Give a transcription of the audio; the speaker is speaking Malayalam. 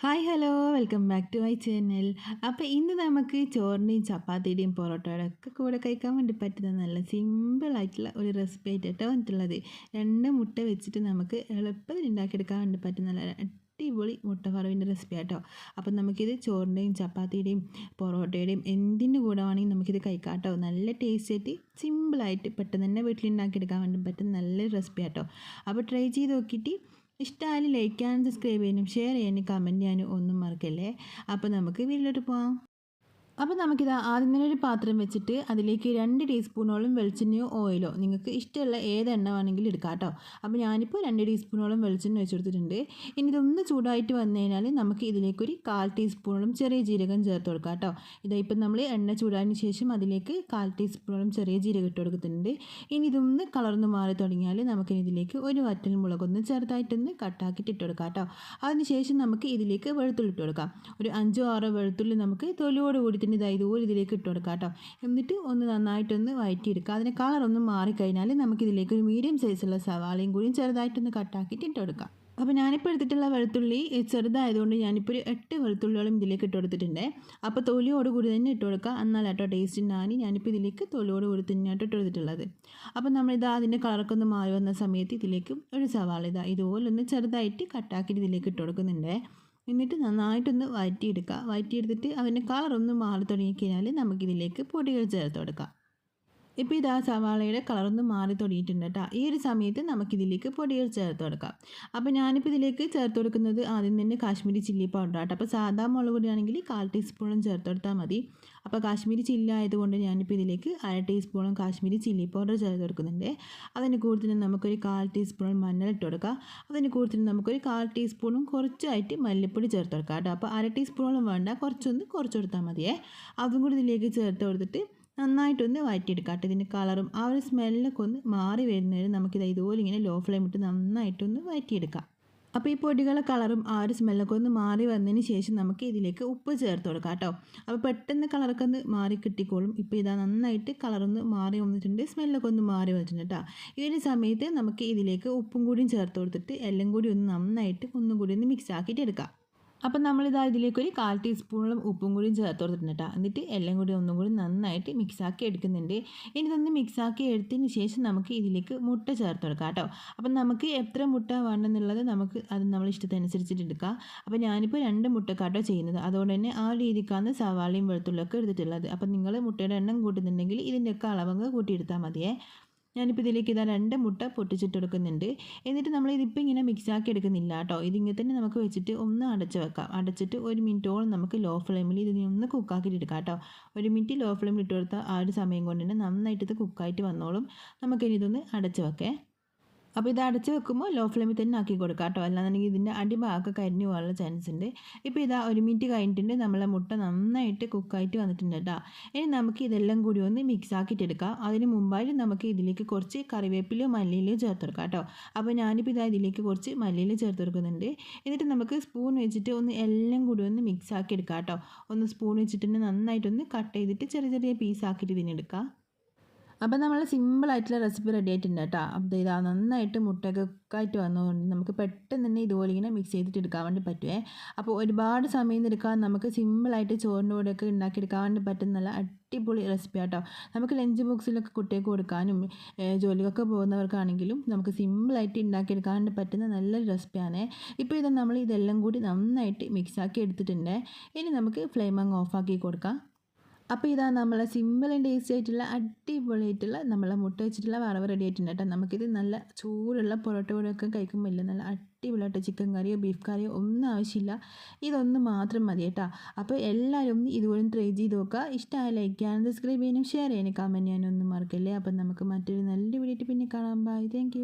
Hi hello welcome back to my channel അപ്പോൾ ഇന്ന് നമുക്ക് ചോറിന്റെയും ചപ്പാത്തിയുടെയും പൊറോട്ടയുടെ ഒക്കെ കൂടെ കഴിക്കാൻ വേണ്ടി പറ്റുന്ന നല്ല സിമ്പിളായിട്ടുള്ള ഒരു റെസിപ്പി ആയിട്ടോ വന്നിട്ടുള്ളത്. രണ്ട് മുട്ട വെച്ചിട്ട് നമുക്ക് എളുപ്പത്തിൽ ഉണ്ടാക്കിയെടുക്കാൻ വേണ്ടി പറ്റുന്ന നല്ല അടിപൊളി മുട്ട വറവിന്റെ റെസിപ്പി ആട്ടോ. അപ്പം നമുക്കിത് ചോറിന്റെയും ചപ്പാത്തിയുടെയും പൊറോട്ടയുടെയും എന്തിന്റെ കൂടെ വേണമെങ്കിൽ നമുക്കിത് കഴിക്കാം കേട്ടോ നല്ല ടേസ്റ്റ് ആയിട്ട് സിമ്പിളായിട്ട് പെട്ടെന്ന് തന്നെ വീട്ടിൽ ഉണ്ടാക്കിയെടുക്കാൻ വേണ്ടി പറ്റുന്ന നല്ലൊരു റെസിപ്പി ആട്ടോ. അപ്പോൾ ട്രൈ ചെയ്ത് നോക്കിയിട്ട് ഇഷ്ടമായാലും ലൈക്ക് ചെയ്യാനും സബ്സ്ക്രൈബ് ചെയ്യാനും ഷെയർ ചെയ്യാനും കമന്റ് ചെയ്യാനും ഒന്നും മറക്കല്ലേ? അപ്പോൾ നമുക്ക് വീട്ടിലോട്ട് പോകാം അപ്പോൾ നമുക്കിത് ആദ്യം തന്നെ ഒരു പാത്രം വെച്ചിട്ട് അതിലേക്ക് രണ്ട് ടീസ്പൂണോളം വെളിച്ചെണ്ണയോ ഓയിലോ നിങ്ങൾക്ക് ഇഷ്ടമുള്ള ഏത് എണ്ണ വേണമെങ്കിലും എടുക്കാം കേട്ടോ. അപ്പോൾ ഞാനിപ്പോൾ രണ്ട് ടീസ്പൂണോളം വെളിച്ചെണ്ണ വെച്ച് കൊടുത്തിട്ടുണ്ട്. ഇനി ഇതൊന്ന് ചൂടായിട്ട് വന്നു കഴിഞ്ഞാൽ നമുക്ക് ഇതിലേക്കൊരു കാൽ ടീസ്പൂണോളം ചെറിയ ജീരകം ചേർത്ത് കൊടുക്കാം കേട്ടോ. ഇതാ ഇപ്പം നമ്മൾ എണ്ണ ചൂടാതിന് ശേഷം അതിലേക്ക് കാൽ ടീസ്പൂണോളം ചെറിയ ജീരകം ഇട്ട് കൊടുക്കുന്നുണ്ട് ഇനി ഇതൊന്ന് കളർന്ന് മാറി തുടങ്ങിയാൽ നമുക്കിനി ഇതിലേക്ക് ഒരു വറ്റൽ മുളകൊന്ന് ചെറുതായിട്ടൊന്ന് കട്ടാക്കിയിട്ട് ഇട്ട് കൊടുക്കാം കേട്ടോ. അതിനുശേഷം നമുക്ക് ഇതിലേക്ക് വെളുത്തുള്ളി ഇട്ട് കൊടുക്കാം. ഒരു അഞ്ചോ ആറോ വെളുത്തുള്ളി നമുക്ക് തൊലിയോട് കൂടി പിന്നെ ഇതാ ഇതുപോലെ ഇതിലേക്ക് ഇട്ട് കൊടുക്കാം കേട്ടോ. എന്നിട്ട് ഒന്ന് നന്നായിട്ടൊന്ന് വഴറ്റിയെടുക്കുക അതിന് കളറൊന്ന് മാറിക്കഴിഞ്ഞാൽ നമുക്കിതിലേക്ക് ഒരു മീഡിയം സൈസുള്ള സവാളയും കൂടിയും ചെറുതായിട്ടൊന്ന് കട്ടാക്കിയിട്ട് ഇട്ട് കൊടുക്കാം. അപ്പോൾ ഞാനിപ്പോൾ എടുത്തിട്ടുള്ള വെളുത്തുള്ളി ചെറുതായതുകൊണ്ട് ഞാനിപ്പോൾ ഒരു എട്ട് വെളുത്തുള്ളികളും ഇതിലേക്ക് ഇട്ട് കൊടുത്തിട്ടുണ്ട്. അപ്പോൾ തൊലിയോട് കൂടി തന്നെ ഇട്ട് കൊടുക്കുക. എന്നാൽ കേട്ടോ ടേസ്റ്റ് ഉണ്ടാകാൻ ഞാനിപ്പോൾ ഇതിലേക്ക് തൊലിയോട് കൂടി തന്നെയായിട്ട് ഇട്ട് കൊടുത്തിട്ടുള്ളത്. അപ്പോൾ നമ്മളിതാ അതിന്റെ കളറൊക്കെ ഒന്ന് മാറി വന്ന സമയത്ത് ഇതിലേക്ക് ഒരു സവാള ഇതാ ഇതുപോലെ ഒന്ന് ചെറുതായിട്ട് കട്ടാക്കിയിട്ട് ഇതിലേക്ക് ഇട്ട് കൊടുക്കുന്നുണ്ട്. എന്നിട്ട് നന്നായിട്ടൊന്ന് വഴറ്റിയെടുക്കുക. വഴറ്റിയെടുത്തിട്ട് അതിന്റെ കളറൊന്ന് മാറി തുടങ്ങിക്കഴിഞ്ഞാൽ നമുക്കിതിലേക്ക് പൊടികൾ ചേർത്ത് കൊടുക്കാം. ഇപ്പോൾ ഇതാ സവാളയുടെ കളറൊന്ന് മാറി തുടങ്ങിയിട്ടുണ്ട് കേട്ടോ ഈ ഒരു സമയത്ത് നമുക്കിതിലേക്ക് പൊടികൾ ചേർത്ത് കൊടുക്കാം. അപ്പോൾ ഞാനിപ്പോൾ ഇതിലേക്ക് ചേർത്ത് കൊടുക്കുന്നത് ആദ്യം തന്നെ കാശ്മീരി ചില്ലി പൗഡർ ആട്ടോ അപ്പോൾ സാധാ മുളക് പൊടിയാണെങ്കിൽ കാൽ ടീസ്പൂണും ചേർത്ത് കൊടുത്താൽ മതി. അപ്പോൾ കാശ്മീരി ചില്ലി ആയതുകൊണ്ട് ഞാനിപ്പോൾ ഇതിലേക്ക് അര ടീസ്പൂണും കാശ്മീരി ചില്ലി പൗഡർ ചേർത്ത് കൊടുക്കുന്നുണ്ട്. അതിന് കൂടുതൽ നമുക്കൊരു കാൽ ടീസ്പൂൺ മഞ്ഞൾ ഇട്ട് കൊടുക്കാം. അതിന് കൂടുതൽ നമുക്കൊരു കാൽ ടീസ്പൂണും കുറച്ചായിട്ട് മല്ലിപ്പൊടി ചേർത്ത് കൊടുക്കാം കേട്ടോ അപ്പോൾ അര ടീസ്പൂണോളം വേണ്ട കുറച്ചൊന്ന് കുറച്ച് കൊടുത്താൽ മതിയേ. അതും കൂടി ഇതിലേക്ക് ചേർത്ത് കൊടുത്തിട്ട് നന്നായിട്ടൊന്ന് വഴറ്റിയെടുക്കാം കേട്ടോ ഇതിന്റെ കളറും ആ ഒരു സ്മെല്ലൊക്കെ ഒന്ന് മാറി വരുന്നതിന് നമുക്കിത് ഇതുപോലെ ഇങ്ങനെ ലോ ഫ്ലെയിം ഇട്ട് നന്നായിട്ടൊന്ന് വഴറ്റിയെടുക്കാം. അപ്പോൾ ഈ പൊടികളെ കളറും ആ ഒരു സ്മെല്ലൊക്കെ ഒന്ന് മാറി വന്നതിന് ശേഷം നമുക്ക് ഇതിലേക്ക് ഉപ്പ് ചേർത്ത് കൊടുക്കാം കേട്ടോ. അപ്പോൾ പെട്ടെന്ന് കളറൊക്കെ ഒന്ന് മാറി കിട്ടിക്കോളും. ഇപ്പോൾ ഇതാ നന്നായിട്ട് കളറൊന്ന് മാറി വന്നിട്ടുണ്ട്. സ്മെല്ലൊക്കെ ഒന്ന് മാറി വന്നിട്ടുണ്ട് കേട്ടോ. ഈ ഒരു സമയത്ത് നമുക്ക് ഇതിലേക്ക് ഉപ്പും കൂടിയും ചേർത്ത് കൊടുത്തിട്ട് എല്ലാം കൂടി ഒന്ന് നന്നായിട്ട് ഒന്നും കൂടി ഒന്ന് മിക്സ് ആക്കിയിട്ട് എടുക്കാം. അപ്പം നമ്മളിതാ ഇതിലേക്ക് ഒരു കാൽ ടീസ്പൂണോളം ഉപ്പും കൂടി ചേർത്ത് കൊടുത്തിട്ടുണ്ട് കേട്ടോ. എന്നിട്ട് എല്ലാം കൂടി ഒന്നും കൂടി നന്നായിട്ട് മിക്സാക്കി എടുക്കുന്നുണ്ട്. ഇനി ഇതൊന്ന് മിക്സാക്കി എടുത്തതിന് ശേഷം നമുക്ക് ഇതിലേക്ക് മുട്ട ചേർത്ത് കൊടുക്കാം കേട്ടോ. അപ്പം നമുക്ക് എത്ര മുട്ട വേണമെന്നുള്ളത് നമുക്ക് അത് നമ്മൾ ഇഷ്ടത്തിനനുസരിച്ചിട്ട് എടുക്കാം. അപ്പം ഞാനിപ്പോൾ രണ്ട് മുട്ടക്കാട്ടോ ചെയ്യുന്നത്. അതുകൊണ്ട് തന്നെ ആ രീതിക്കാണ് സവാളയും വെളുത്തുള്ളിയൊക്കെ എടുത്തിട്ടുള്ളത്. അപ്പം നിങ്ങൾ മുട്ടയുടെ എണ്ണം കൂട്ടുന്നുണ്ടെങ്കിൽ ഇതിന്റെയൊക്കെ അളവങ്ങ് കൂട്ടിയെടുത്താൽ മതിയേ. ഞാനിപ്പോൾ ഇതിലേക്ക് ഇതാ രണ്ട് മുട്ട പൊട്ടിച്ചിട്ട് കൊടുക്കുന്നുണ്ട് എന്നിട്ട് നമ്മൾ ഇതിപ്പോൾ ഇങ്ങനെ മിക്സ് ആക്കി എടുക്കുന്നില്ല കേട്ടോ. ഇതിങ്ങനെ തന്നെ നമുക്ക് വെച്ചിട്ട് ഒന്ന് അടച്ച് വെക്കാം. അടച്ചിട്ട് ഒരു മിനിറ്റോളം നമുക്ക് ലോ ഫ്ലെയിമിൽ ഇതിനെ ഒന്ന് കുക്കാക്കിയിട്ട് എടുക്കാം കേട്ടോ. ഒരു മിനിറ്റ് ലോ ഫ്ലെയിമിൽ ഇട്ട് കൊടുത്താൽ ആ ഒരു സമയം കൊണ്ട് തന്നെ നന്നായിട്ട് ഇത് കുക്കായിട്ട് വന്നോളും. നമുക്കിനി ഇതൊന്ന് അടച്ച് വെക്കേ. അപ്പോൾ ഇത് അടച്ച് വെക്കുമ്പോൾ ലോ ഫ്ലെയിമിൽ തന്നെ ആക്കി കൊടുക്കാം കേട്ടോ. അല്ലാന്നുണ്ടെങ്കിൽ ഇതിന്റെ അടിഭാഗമൊക്കെ കരിഞ്ഞു പോകാനുള്ള ചാൻസ് ഉണ്ട്. ഇപ്പോൾ ഇതാ ഒരു മിനിറ്റ് കഴിഞ്ഞിട്ടുണ്ട്. നമ്മളെ മുട്ട നന്നായിട്ട് കുക്കായിട്ട് വന്നിട്ടുണ്ട് കേട്ടോ. ഇനി നമുക്ക് ഇതെല്ലാം കൂടി ഒന്ന് മിക്സ് ആക്കിയിട്ട് എടുക്കാം. അതിന് മുമ്പായിട്ട് നമുക്ക് ഇതിലേക്ക് കുറച്ച് കറിവേപ്പിലോ മല്ലിയിലോ ചേർത്ത് കൊടുക്കാം കേട്ടോ. അപ്പോൾ ഞാനിപ്പോൾ ഇതാ ഇതിലേക്ക് കുറച്ച് മല്ലിയിൽ ചേർത്ത് കൊടുക്കുന്നുണ്ട്. എന്നിട്ട് നമുക്ക് സ്പൂൺ വെച്ചിട്ട് ഒന്ന് എല്ലാം കൂടി ഒന്ന് മിക്സ് ആക്കി എടുക്കാം കേട്ടോ. ഒന്ന് സ്പൂൺ വെച്ചിട്ട് നന്നായിട്ടൊന്ന് കട്ട് ചെയ്തിട്ട് ചെറിയ ചെറിയ പീസ് ആക്കിയിട്ട് ഇതിനെടുക്കാം അപ്പോൾ നമ്മൾ സിമ്പിളായിട്ടുള്ള റെസിപ്പി റെഡി ആയിട്ടുണ്ട് കേട്ടോ. അപ്പോൾ ഇതാ നന്നായിട്ട് മുട്ടയൊക്കെ കുക്കായിട്ട് വന്നതുകൊണ്ട് നമുക്ക് പെട്ടെന്ന് തന്നെ ഇതുപോലെ ഇങ്ങനെ മിക്സ് ചെയ്തിട്ട് എടുക്കാൻ വേണ്ടി പറ്റുമേ അപ്പോൾ ഒരുപാട് സമയം എടുക്കാൻ നമുക്ക് സിമ്പിളായിട്ട് ചോറിന്റെ കൂടെയൊക്കെ ഉണ്ടാക്കിയെടുക്കാൻ വേണ്ടി പറ്റുന്ന നല്ല അടിപൊളി റെസിപ്പി ആട്ടോ. നമുക്ക് ലഞ്ച് ബോക്സിലൊക്കെ കുട്ടികൾക്ക് കൊടുക്കാനും ജോലിക്കൊക്കെ പോകുന്നവർക്കാണെങ്കിലും നമുക്ക് സിമ്പിളായിട്ട് ഉണ്ടാക്കിയെടുക്കാൻ പറ്റുന്ന നല്ലൊരു റെസിപ്പിയാണ് ഇപ്പോൾ ഇത് നമ്മൾ ഇതെല്ലാം കൂടി നന്നായിട്ട് മിക്സാക്കി എടുത്തിട്ടുണ്ട്. ഇനി നമുക്ക് ഫ്ലെയിം അങ്ങ് ഓഫാക്കി കൊടുക്കാം. അപ്പോൾ ഇതാ നമ്മളെ സിമ്പിൾ ആൻഡ് ഈസി ആയിട്ടുള്ള അടിപൊളിയായിട്ടുള്ള നമ്മളെ മുട്ട വെച്ചിട്ടുള്ള വറവ് റെഡി ആയിട്ടുണ്ട് കേട്ടോ. നമുക്കിത് നല്ല ചൂടുള്ള പൊറോട്ട കൂടെയൊക്കെ കഴിക്കുമ്പോൾ ഇല്ല നല്ല അടിപൊളിയായിട്ട് ചിക്കൻ കറിയോ ബീഫ് കറിയോ ഒന്നും ആവശ്യമില്ല. ഇതൊന്നും മാത്രം മതി കേട്ടോ. അപ്പോൾ എല്ലാവരും ഒന്ന് ഇതുപോലെ ട്രൈ ചെയ്ത് നോക്കുക. ഇഷ്ടമായ ലൈക്ക് ചെയ്യാനും സബ്സ്ക്രൈബ് ചെയ്യാനും ഷെയർ ചെയ്യാനും കമന്റ് ചെയ്യാനും ഒന്നും മറക്കല്ലേ. അപ്പം നമുക്ക് മറ്റൊരു നല്ല വീഡിയോ പിന്നെ കാണാം. Bye thank